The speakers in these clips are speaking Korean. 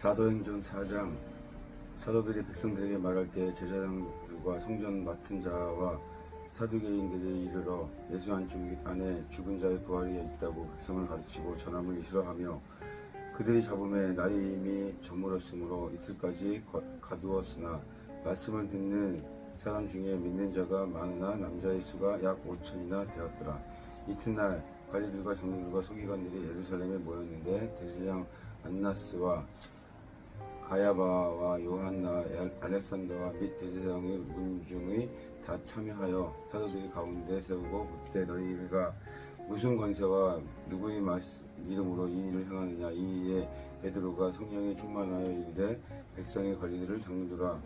사도행전 4장 사도들이 백성들에게 말할 때 제사장들과 성전 맡은 자와 사두개인들이 이르러 예수 안쪽 안에 죽은 자의 부활이 있다고 백성을 가르치고 전함을 싫어하며 그들이 잡음에 날이 이미 저물었으므로 이슬까지 거- 가두었으나 말씀을 듣는 사람 중에 믿는 자가 많으나 남자의 수가 약 5천이나 되었더라. 이튿날 관리들과 장로들과 서기관들이 예루살렘에 모였는데 대제사장 안나스와 가야바와 요한나 알- 알렉산더와 및 대제사장의 문중의 다 참여하여 사도들이 가운데 세우고 묻되 너희가 무슨 권세와 누구의 말씀, 이름으로 이 일을 행하느냐. 이에 베드로가 성령에 충만하여 이르되 백성의 관리들을 장로들아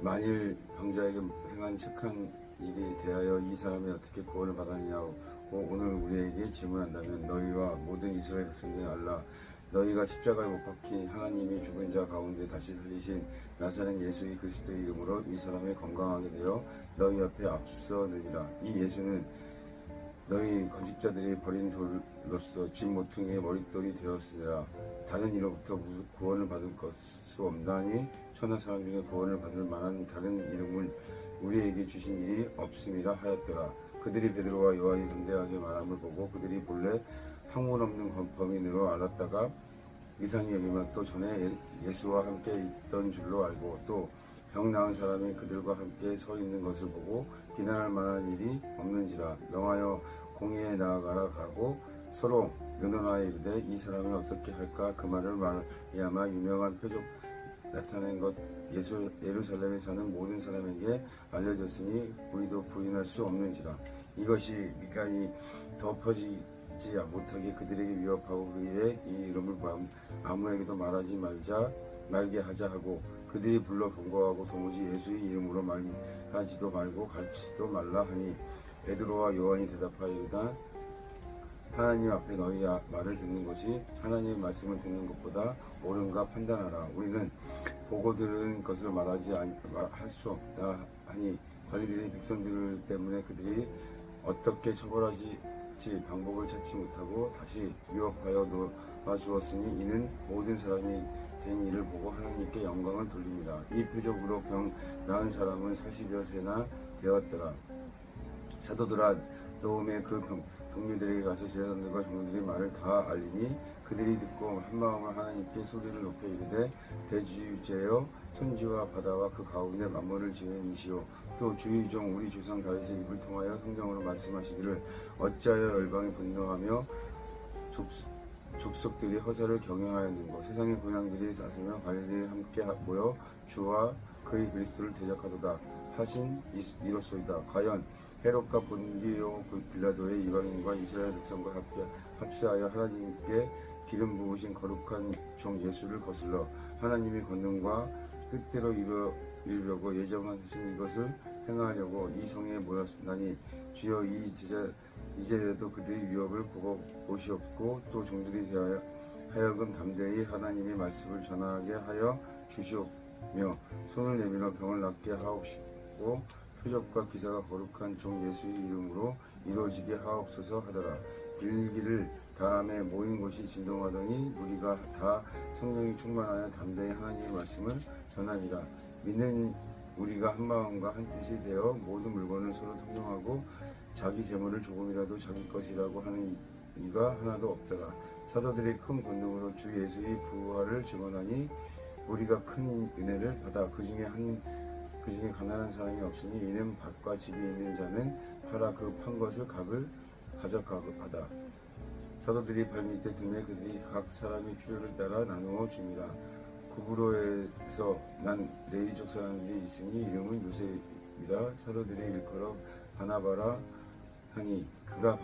만일 병자에게 행한 착한 일이 대하여 이 사람이 어떻게 구원을 받았느냐고 오늘 우리에게 질문한다면 너희와 모든 이스라엘 백성들이 알라 너희가 십자가에 못 박힌 하나님이 죽은 자 가운데 다시 살리신 나사렛 예수의 그리스도의 이름으로 이 사람이 건강하게 되어 너희 앞에 앞서느니라. 이 예수는 너희 건축자들이 버린 돌로서 집 모퉁이의 머릿돌이 되었으니라. 다른 이로부터 구- 구원을 받을 것수 없나니 천하 사람 중에 구원을 받을 만한 다른 이름을 우리에게 주신 일이 없음이라 하였더라. 그들이 베드로와 요한이 담대하게 말함을 보고 그들이 본래 학문 없는 범- 범인으로 알았다가 여기면 또 전에 예- 예수와 함께 있던 줄로 알고 또 병 나은 사람이 그들과 함께 서 있는 것을 보고 비난할 만한 일이 없는지라 명하여 공의에 나아가라 가고 서로 의논하여 이르되 이 사람을 어떻게 할까? 그 말을 말미암아 유명한 표적 나타낸 것 예수, 예루살렘에 사는 모든 사람에게 알려졌으니 우리도 부인할 수 없는지라. 이것이 미간이 더 퍼지 지 못하게 그들에게 위협하고 그의 이 이름을 아무- 아무에게도 말하지 말자 말게 하자 하고 그들이 불러 경고하고 도무지 예수의 이름으로 말하지도 말고 가르치지도 말라 하니 베드로와 요한이 대답하여 이르다 하나님 앞에 너희 아- 말을 듣는 것이 하나님의 말씀을 듣는 것보다 옳은가 판단하라. 우리는 보고 들은 것을 말하지 할 수 없다 하니 관리들이 백성들 때문에 그들이 어떻게 처벌하지 방법을 찾지 못하고 다시 위협하여 놓아 주었으니 이는 모든 사람이 된 일을 보고 하나님께 영광을 돌립니다. 이 표적으로 병 나은 사람은 40여 세나 되었더라. 사도들아 노음의 그 병- 동료들에게 가서 제자들과 종들이 말을 다 알리니 그들이 듣고 한 마음을 하나님께 소리를 높여 이르되 대주제여 천지와 바다와 그 가운데 만물을 지은 이시오. 또 주의 종 우리 조상 다윗의 입을 통하여 성경으로 말씀하시기를 어찌하여 열방이 분노하며 족속, 족속들이 허사를 경영하였는고 세상의 고향들이 싸서며 관리들이 함께 모여 주와 그의 그리스도를 대적하도다 하신 이- 이로소이다. 과연 헤롯과 본디오 그 빌라도의 이방인과 이스라엘 백성과 합해, 합세하여 하나님께 기름 부으신 거룩한 종 예수를 거슬러 하나님의 권능과 뜻대로 이루, 이루려고 예정하신 이것을 행하려고 이 성에 모였나니 주여 이 제자 이제라도 그들의 위협을 보고 보시옵고 또 종들이 대하여 하여금 담대히 하나님의 말씀을 전하게 하여 주시옵며 손을 내밀어 병을 낫게 하옵시고 표적과 기사가 거룩한 종 예수의 이름으로 이루어지게 하옵소서 하더라. 빌기를 다음에 모인 곳이 진동하더니 우리가 다 성령이 충만하여 담대히 하나님의 말씀을 전하니라. 믿는 우리가 한 마음과 한 뜻이 되어 모든 물건을 서로 통용하고 자기 재물을 조금이라도 자기 것이라고 하는 이가 하나도 없더라. 사도들의 큰 권능으로 주 예수의 부활을 증언하니 우리가 큰 은혜를 받아 그 중에 한 그 중에 가난한 사람이 없으니 이는 밭과 집이 있는 자는 팔아 그 판 것을 값을 가져가고 받아 사도들이 발밑에 두매 그들이 각 사람의 필요를 따라 나누어 줍니다. 구브로에서 난 레이족 사람들이 있으니 이름은 요셉이라 사도들의 일컬어 바나바라 하니 그가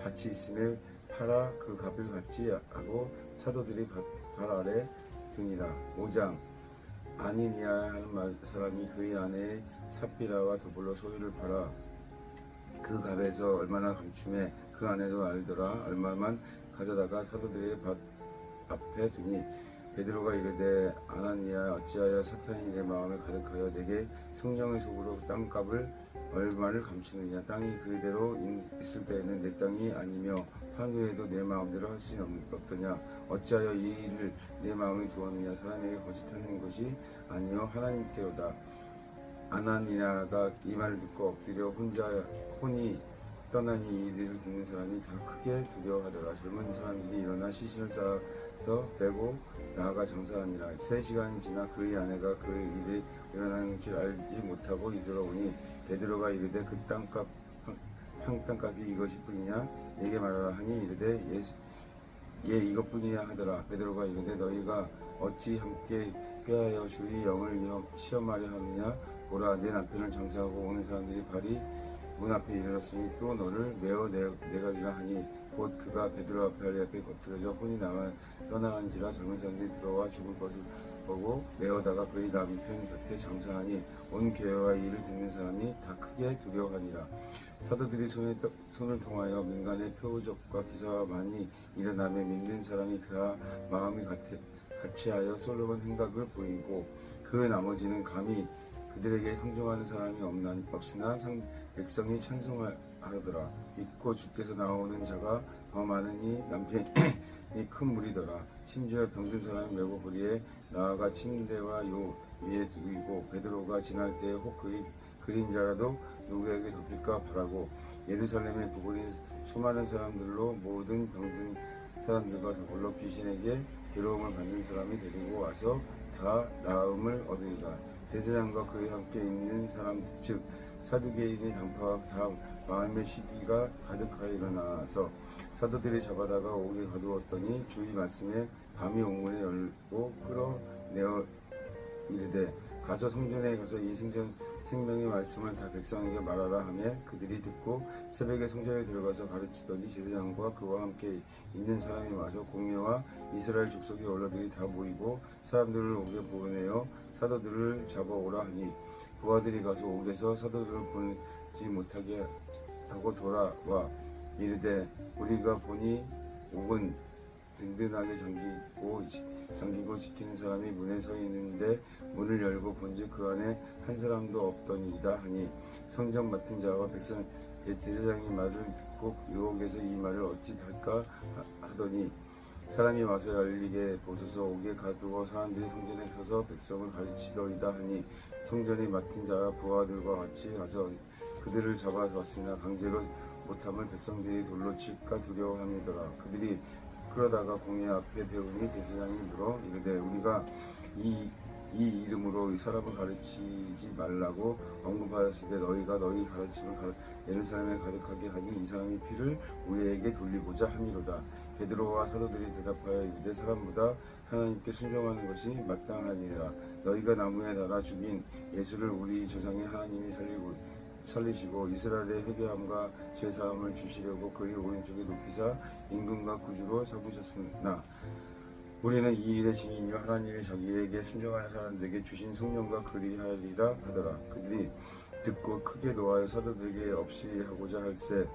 밭이 있음에 팔아 그 값을 갖지 하고 사도들이 밭, 발 아래 등이라. 5장. 아니니아 하는 말- 사람이 그의 아내 삽비라와 더불어 소유를 팔아 그 값에서 얼마나 감춤해 그 아내도 알더라. 얼마만 가져다가 사도들의 밭 앞에 두니 베드로가 이르되 아나니아 어찌하여 사탄이 내 마음을 가득하여 내게 성령의 속으로 땅값을 얼마를 감추느냐? 땅이 그대로 있을 때에는 내 땅이 아니며 판 후에도 내 마음대로 할 수 없더냐? 어찌하여 이 일을 내 마음이 두었느냐? 사람에게 거짓하는 것이 아니요 하나님께로다. 아나니아가 이 말을 듣고 엎드려 혼자 혼이 떠나니 이 일을 듣는 사람이 다 크게 두려워하더라. 젊은 사람들이 일어나 시신을 쌓아서 빼고 나아가 장사하니라. 세 시간이 지나 그의 아내가 그 일이 일어나는 줄 알지 못하고 이르러오니 베드로가 이르되 그 땅값 한 땅값이 이것이 뿐이냐? 내게 말하라 하니 이르되 예수 예 이것뿐이야 하더라. 베드로가 이르되 너희가 어찌 함께 꾀하여 주의 영을 시험하려 하느냐? 보라 내 남편을 장사하고 오는 사람들이 발이 문 앞에 이르렀으니 또 너를 메어 내, 내가리라 하니 곧 그가 베드로 앞에 앞에 엎드려져 혼이 나가 떠나간지라 젊은 사람들이 들어와 죽을 것을 보고 메어다가 그의 남편 곁에 장사하니 온 교회와 이를 듣는 사람이 다 크게 두려워하니라. 사도들이 손에, 떠- 손을 통하여 민간의 표적과 기사가 많이 일어나며 믿는 사람이 그와 마음이 같이, 같이 하여 솔로몬 행각을 보이고 그 나머지는 감히 그들에게 상종하는 사람이 없나, 없으나 상, 백성이 찬송하더라. 믿고 주께서 나오는 자가 더 많으니 남편이 큰 무리더라. 심지어 병든 사람이 메고 보리에 나아가 침대와 요 위에 두이고 베드로가 지날 때에 혹 그의 그림자라도 누구에게 덮일까 바라고 예루살렘에 부고린 수많은 사람들로 모든 병든 사람들과 더불어 귀신에게 괴로움을 받는 사람이 데리고 와서 다 나음을 얻으리라. 대제장과 그에 함께 있는 사람 즉 사두개인의 당파가 다 마음의 시기가 가득하여 일어나서 사도들이 잡아다가 옥에 가두었더니 주의 말씀에 밤이 옥문에 열고 끌어내어 이르되 가서 성전에 가서 이 생전 생명의 말씀을 다 백성에게 말하라 하며 그들이 듣고 새벽에 성전에 들어가서 가르치더니 제사장과 그와 함께 있는 사람이 와서 공회와 이스라엘 족속의 원로들이 다 모이고 사람들을 옥에 보내어 사도들을 잡아오라 하니 부하들이 가서 옥에서 사도들을 보내지 못하게 하고 돌아와 이르되 우리가 보니 옥은 든든하게 잠기고 지- 잠기고 지키는 사람이 문에 서 있는데 문을 열고 본즉 그 안에 한 사람도 없더니이다 하니 성전 맡은 자와 백성 대제사장이 말을 듣고 유혹에서 이 말을 어찌 할까 하- 하더니 사람이 와서 열리게 보소서 옥에 가두어 사람들이 성전에 서서 백성을 가르치더이다 하니 성전이 맡은 자와 부하들과 같이 가서 그들을 잡아왔으나 강제로 못함을 백성들이 돌로 칠까 두려워함이더라. 그들이 그러다가 공회 앞에 배우니 대제사장이 물어 이르되 우리가 이, 이 이름으로 이 사람을 가르치지 말라고 언급하였을 때 너희가 너희 가르침을 가, 예루살렘에 가득하게 하니 이 사람의 피를 우리에게 돌리고자 함이로다 베드로와 사도들이 대답하여 이르되 사람보다 하나님께 순종하는 것이 마땅하니라. 너희가 나무에 달아 죽인 예수를 우리 조상의 하나님이 살리고 살리시고 이스라엘의 회개함과 죄사함을 주시려고 그의 오른쪽에 높이사 임금과 구주로 삼으셨으나 우리는 이 일의 증인이요 하나님이 자기에게 순종하는 사람들에게 주신 성령과 그리하리라 하더라. 그들이 듣고 크게 노하여 사도들에게 없이 하고자 할세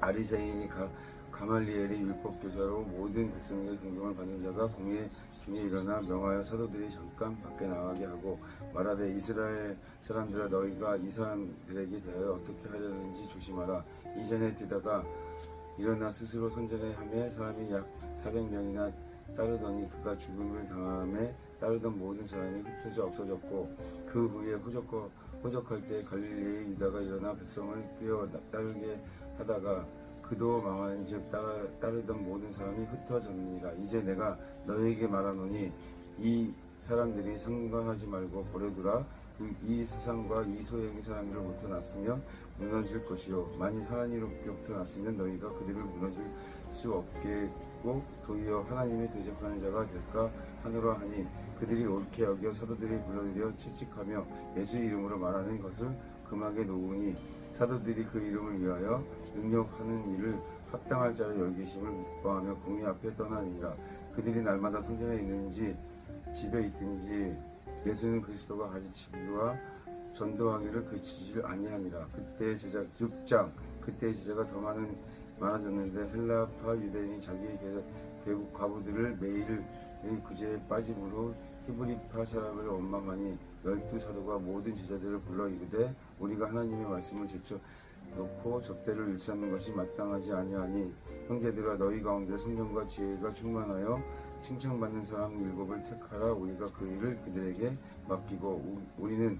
아리새인이 가, 가말리엘이 율법 교사로 모든 백성에게 존경을 받는 자가 공회 중에 일어나 명하여 사도들이 잠깐 밖에 나가게 하고 말하되 이스라엘 사람들아 너희가 이 사람들에게 대하여 어떻게 하려는지 조심하라. 이전에 듣다가 일어나 스스로 선전해 하며 사람이 약 400명이나 따르더니 그가 죽음을 당함에 따르던 모든 사람이 흩어져 없어졌고 그 후에 후적할 때 갈릴리의 유다가 일어나 백성을 뛰어 따르게 하다가 그도 망하는즉 따라, 따르던 모든 사람이 흩어졌느니라. 이제 내가 너희에게 말하노니 이 사람들이 상관하지 말고 버려두라. 그 이 세상과 이 소액의 사람들로부터 났으면 무너질 것이요. 만일 하나님으로부터 났으면 너희가 그들을 무너질 수 없겠고 도리어 하나님의 대적하는 자가 될까 하노라 하니 그들이 옳게 여겨 사도들이 불러들여 채찍하며 예수 이름으로 말하는 것을 금하게 놓으니 사도들이 그 이름을 위하여 능력하는 일을 합당할 자를 열계심을 묵과하며 공의 앞에 떠나니라. 그들이 날마다 성전에 있는지 집에 있든지 예수는 그리스도가 가르치기와 전도하기를 그치질 아니하니라. 그때 제자 6장 그때 제자가 더 많은 많아졌는데 헬라파 유대인이 자기의 개- 개국 과부들을 매일 이 구제에 빠짐으로 히브리파 사람을 원망하니 열두 사도가 모든 제자들을 불러 이르되 우리가 하나님의 말씀을 제쳐 놓고 접대를 일삼는 것이 마땅하지 아니하니 형제들아 너희 가운데 성령과 지혜가 충만하여 칭찬받는 사람 일곱을 택하라. 우리가 그 일을 그들에게 맡기고 우- 우리는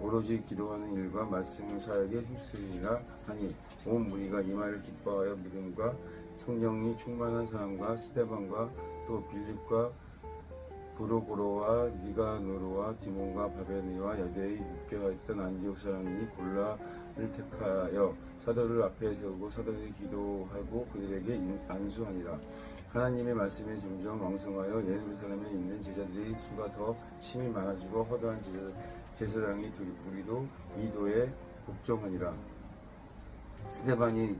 오로지 기도하는 일과 말씀을 사역에 힘쓰리라 하니 온 무리가 이 말을 기뻐하여 믿음과 성령이 충만한 사람과 스테반과 또 빌립과 부로고로와 니가노르와 디몬과 바베니와 여대에 묶여있던 안디옥 사람이 골라 를 택하여 사도를 앞에 세우고 사도들이 기도하고 그들에게 인- 안수하니라. 하나님의 말씀이 점점 왕성하여 예루살렘에 있는 제자들의 수가 더 심히 많아지고 허다한 제사, 제사장이 둘 우리도 이도에 복종하니라. 스데반이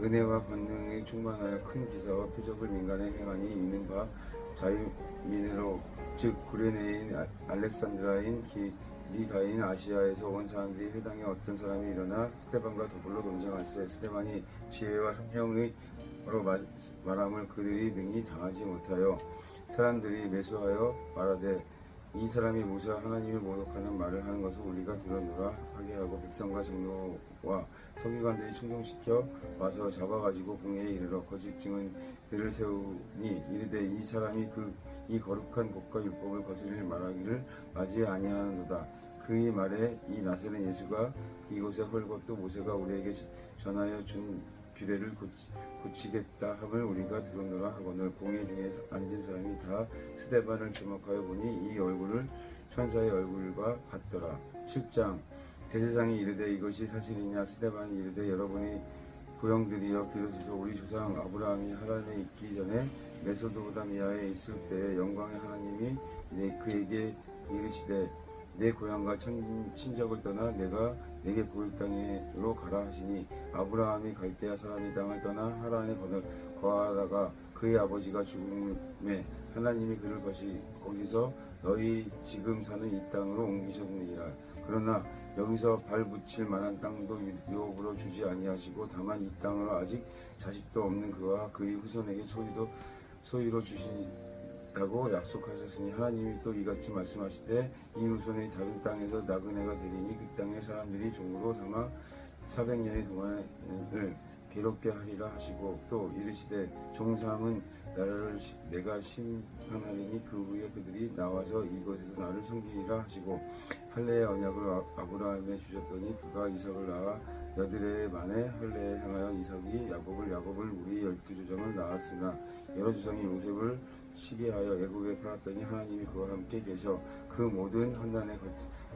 은혜와 권능에 충만하여 큰 기사와 표적을 민간에 행하니 있는 바 자유민으로 즉 구레네인 아- 알렉산드라인 기, 리가인 아시아에서 온 사람들이 회당에 어떤 사람이 일어나 스테반과 더불어 논쟁할세 스테반이 지혜와 성령의로 마- 말함을 그들이 능히 당하지 못하여 사람들이 매수하여 말하되 이 사람이 모세와 하나님을 모독하는 말을 하는 것을 우리가 들었노라 하게 하고 백성과 장로와 서기관들이 충동시켜 와서 잡아가지고 공회에 이르러 거짓 증언들을 세우니 이르되 이 사람이 그 이 거룩한 법과 율법을 거스릴 말하기를 맞이 아니하는도다. 그의 말에 이 나세는 예수가 이곳에 또 모세가 우리에게 전하여 준 규례를 고치, 고치 겠다 함을 우리가 들었노라 하거늘 공회 중에 앉은 사람이 다 스데반을 주목하여 보니 이 얼굴을 천사의 얼굴과 같더라. 7장. 대제사장이 이르되 이것이 사실이냐? 스데반이 이르되 여러분이 부형들이여 들으소서. 우리 조상 아브라함이 하란에 있기 전에 메소도다미아에 있을 때에 영광의 하나님이 내 그에게 이르시되 내 고향과 친, 친적을 떠나 내가 내게 보일 땅으로 가라 하시니 아브라함이 갈대아 사람이 땅을 떠나 하란에 거느- 거하다가 그의 아버지가 죽음에 하나님이 그를 것이 거기서 너희 지금 사는 이 땅으로 옮기셨느니라. 그러나 여기서 발 붙일 만한 땅도 유업으로 주지 아니하시고 다만 이 땅을 아직 자식도 없는 그와 그의 후손에게 소유도 소유로 주신 다고 약속하셨으니 하나님이 또 이같이 말씀하시되 이 후손의 다른 땅에서 나그네가 되리니 그 땅의 사람들이 종으로 삼아 400년의 동안을 괴롭게 하리라 하시고 또 이르시되 종삼은 나라를 시- 내가 심판하리니 그 후에 그들이 나와서 이곳에서 나를 섬기리라 하시고 할례의 언약을 아- 아브라함에 주셨더니 그가 이삭을 낳아 여드레 만에 할례에 향하여 이삭이 야곱을 야곱을 우리 열두 조정을 낳았으나 여러 조상이 요셉을 시기하여 애굽에 팔았더니 하나님이 그와 함께 계셔 그 모든 환난에 거-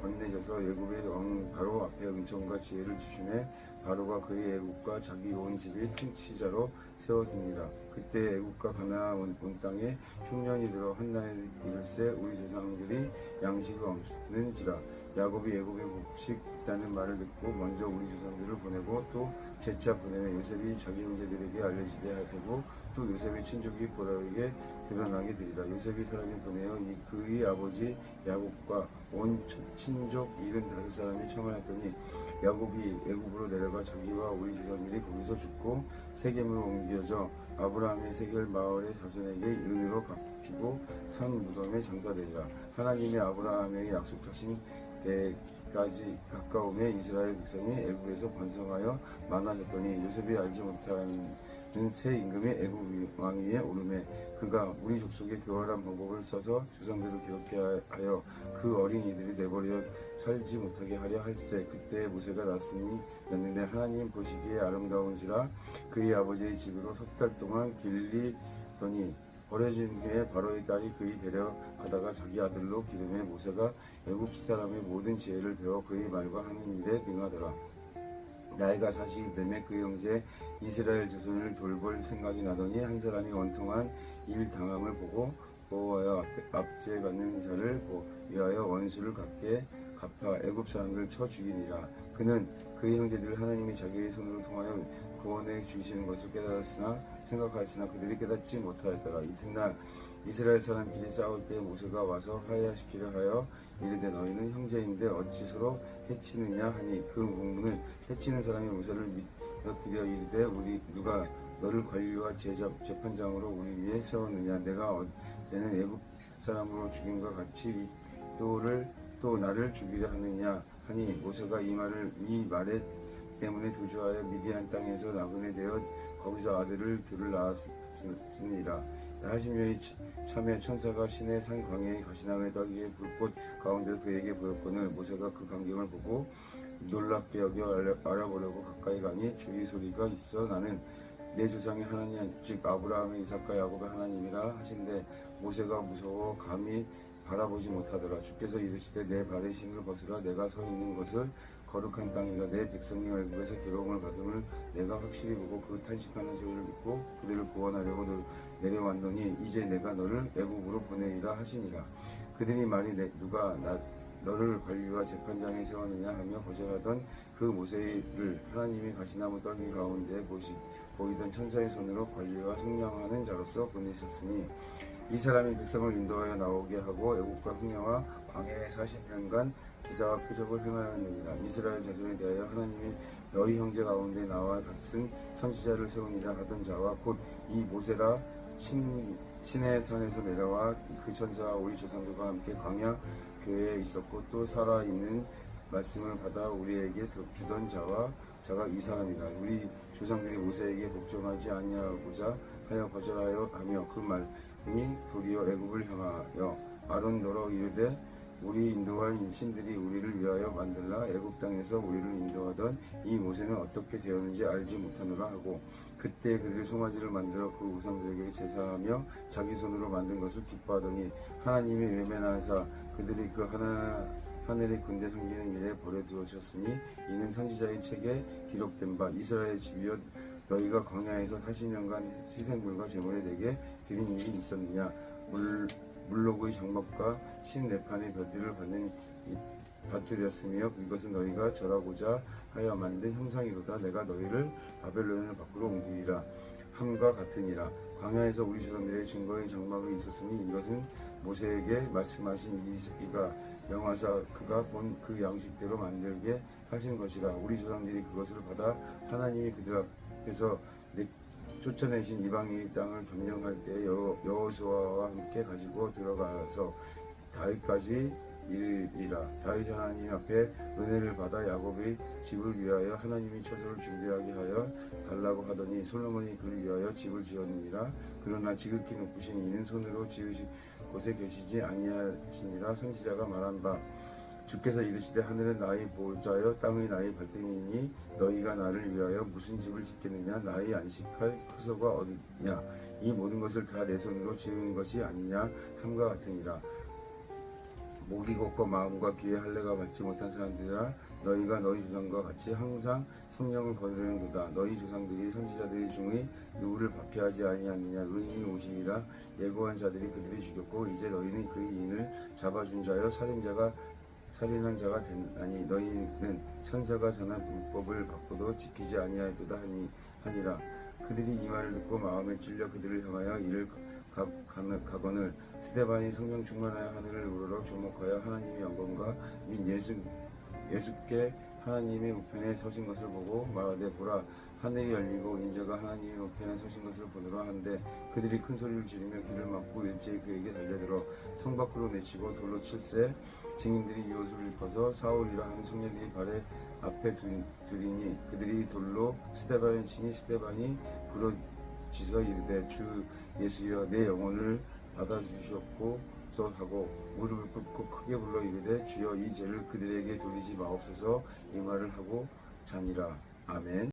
건네져서 애굽의 왕 바로 앞에 은총과 지혜를 주시매 바로가 그의 애국과 자기 온 집이 통치자로 세웠습니다. 그때 애국과 가나안 온, 온 땅에 흉년이 들어 한나에 이를세 우리 조상들이 양식이 없는지라 야곱이 애굽에 곡식 있다는 말을 듣고 먼저 우리 조상들을 보내고 또 재차 보내며 요셉이 자기 형제들에게 알려지게 하되고 또 요셉의 친족이 보라에게 드러나게 되리라. 요셉이 사람이 보내어 이 그의 아버지 야곱과 온 친족 일흔 다섯 사람이 청하였더니 야곱이 애굽으로 내려가 자기와 우리 조상들이 거기서 죽고 세겜으로 옮겨져 아브라함의 세겔 마을의 자손에게 은으로 값주고 산 무덤에 장사되리라. 하나님의 아브라함에게 약속하신 때까지 가까움에 이스라엘 백성이 애굽에서 번성하여 많아졌더니 요셉이 알지 못하는 새 임금이 애굽 왕 위에 오르매 그가 우리 족속의 교활한 방법을 써서 조상들을 기록게 하여 그 어린이들이 내버려 살지 못하게 하려 할세. 그때 모세가 났으니 였는데 하나님 보시기에 아름다운지라 그의 아버지의 집으로 석 달 동안 길리더니 버려진 후에 바로의 딸이 그의 데려가다가 자기 아들로 기름에 모세가 애굽 사람의 모든 지혜를 배워 그의 말과 하는 일에 능하더라 나이가 40이 되매 그 형제 이스라엘 자손을 돌볼 생각이 나더니 한 사람이 원통한 일 당함을 보고 보호하여 앞- 압제 받는 자를 보- 위하여 원수를 갚게 갚아 애굽 사람들을 쳐 죽이니라. 그는 그의 형제들 하나님이 자기의 손으로 통하여 구원해 주시는 것을 깨달았으나 생각하였으나 그들이 깨닫지 못하였더라. 이튿날 이스라엘 사람끼리 싸울 때 모세가 와서 화해하시키려 하여 이르되 너희는 형제인데 어찌 서로 해치느냐 하니 그 문문은 해치는 사람이 모세를 믿어뜨려 이르되 우리 누가 너를 관리와 제자, 재판장으로 우리 위에 세웠느냐? 내가 어제는 애굽 사람으로 죽임과 같이 이 또를 또 나를 죽이려 하느냐? 하니 모세가 이 말을 이 말에 때문에 도주하여 미디안 땅에서 나그네 되어 거기서 아들을 둘을 낳았으니라 하심년이 참에 천사가 신의 산 광야에 가시나무에 떨기에 불꽃 가운데 그에게 보였거늘 모세가 그 광경을 보고 놀랍게 여겨 알아- 알아보려고 가까이 가니 주의 소리가 있어 나는 내 조상의 하나님 즉 아브라함의 이삭과 야곱의 하나님이라 하신데 모세가 무서워 감히 바라보지 못하더라. 주께서 이르시되 내 발의 신을 벗으라. 내가 서 있는 것을 거룩한 땅이라 내 백성이 외국에서 괴로움을 받음을 내가 확실히 보고 그 탄식하는 소리를 듣고 그들을 구원하려고 너- 내려왔노니 이제 내가 너를 애국으로 보내리라 하시니라. 그들이 말이 내, 누가 나, 너를 관리와 재판장에 세웠느냐 하며 거절하던 그 모세를 하나님이 가시나무 떨기 가운데 보시, 보이던 천사의 손으로 관리와 성령하는 자로서 보내셨으니 이 사람이 백성을 인도하여 나오게 하고 애국과 흥녀와 광야에 40년간 기사와 표적을 행하였느니라. 이스라엘 자손에 대하여 하나님이 너희 형제 가운데 나와 같은 선지자를 세우니라 하던 자와 곧 이 모세라 신, 신의 산에서 내려와 그 천사와 우리 조상들과 함께 광야 교회에 있었고 또 살아있는 말씀을 받아 우리에게 주던 자와 자가 이 사람이라. 우리 조상들이 모세에게 복종하지 아니하고자 하여 거절하여 하며 그말 이 도리어 애굽을 향하여 아론 너로 이르되 우리 인도할 신들이 우리를 위하여 만들라. 애굽 땅에서 우리를 인도하던 이 모세는 어떻게 되었는지 알지 못하노라 하고 그때 그들이 송아지를 만들어 그 우상들에게 제사하며 자기 손으로 만든 것을 기뻐하더니 하나님이 외면하사 그들이 그 하나 하늘의 군대 섬기는 일에 버려두셨으니 이는 선지자의 책에 기록된 바 이스라엘 집이여 너희가 광야에서 40년간 희생물과 제물에 내게 드린 일이 있었느냐. 물 물로그의 장막과 신내판의 벼들을 받는 이- 밭들이었으며 이것은 너희가 절하고자 하여 만든 형상이로다. 내가 너희를 바벨론을 밖으로 옮기리라. 함과 같으니라. 광야에서 우리 조상들의 증거의 장막이 있었으니 이것은 모세에게 말씀하신 이- 이가 명하사 그가 본 그 양식대로 만들게 하신 것이라. 우리 조상들이 그것을 받아 하나님이 그들 내- 쫓아내신 이방인의 땅을 점령할 때 여- 여호수아와 함께 가지고 들어가서 다윗까지 이르리라. 다윗 하나님 앞에 은혜를 받아 야곱의 집을 위하여 하나님이 처소를 준비하게 하여 달라고 하더니 솔로몬이 그를 위하여 집을 지었느니라. 그러나 지극히 높으신 이는 손으로 지으신 곳에 계시지 아니하시니라. 선지자가 말한 바 주께서 이르시되 하늘은 나의 보좌여 땅의 나의 발등이니 너희가 나를 위하여 무슨 집을 짓겠느냐? 나의 안식할 처소가 어디냐? 이 모든 것을 다 내 손으로 지은 것이 아니냐? 함과 같으니라. 목이 곱고 마음과 귀에 할례가 받지 못한 사람들이라 너희가 너희 조상과 같이 항상 성령을 거두는도다. 너희 조상들이 선지자들 중에 누구를 박해하지 아니하느냐? 의인이 오시니라. 예고한 자들이 그들이 죽였고 이제 너희는 그 이인을 잡아준 자여 살인자가 살인한 자가 되나니 너희는 천사가 전한 불법을 받고도 지키지 아니하였도다 하니 하니라. 그들이 이 말을 듣고 마음에 찔려 그들을 향하여 이를 가, 가, 가거늘 스데반이 성령 충만하여 하늘을 우러러 주목하여 하나님의 영광과 및 예수 예수께 하나님의 우편에 서신 것을 보고 말하되 보라 하늘이 열리고 인자가 하나님의 우편에 서신 것을 보노라 한데 그들이 큰 소리를 지르며 귀를 막고 일제히 그에게 달려들어 성 밖으로 내치고 돌로 칠세 증인들이 이 옷을 입어서 사울이라 하는 청년들이 발에 앞에 두- 두리니 그들이 돌로 스테반을 치니 스테반이 부러지서 이르되 주 예수여 내 영혼을 받아주셨고 서 하고 무릎을 꿇고 크게 불러 이르되 주여 이 죄를 그들에게 돌리지 마옵소서. 이 말을 하고 자니라. 아멘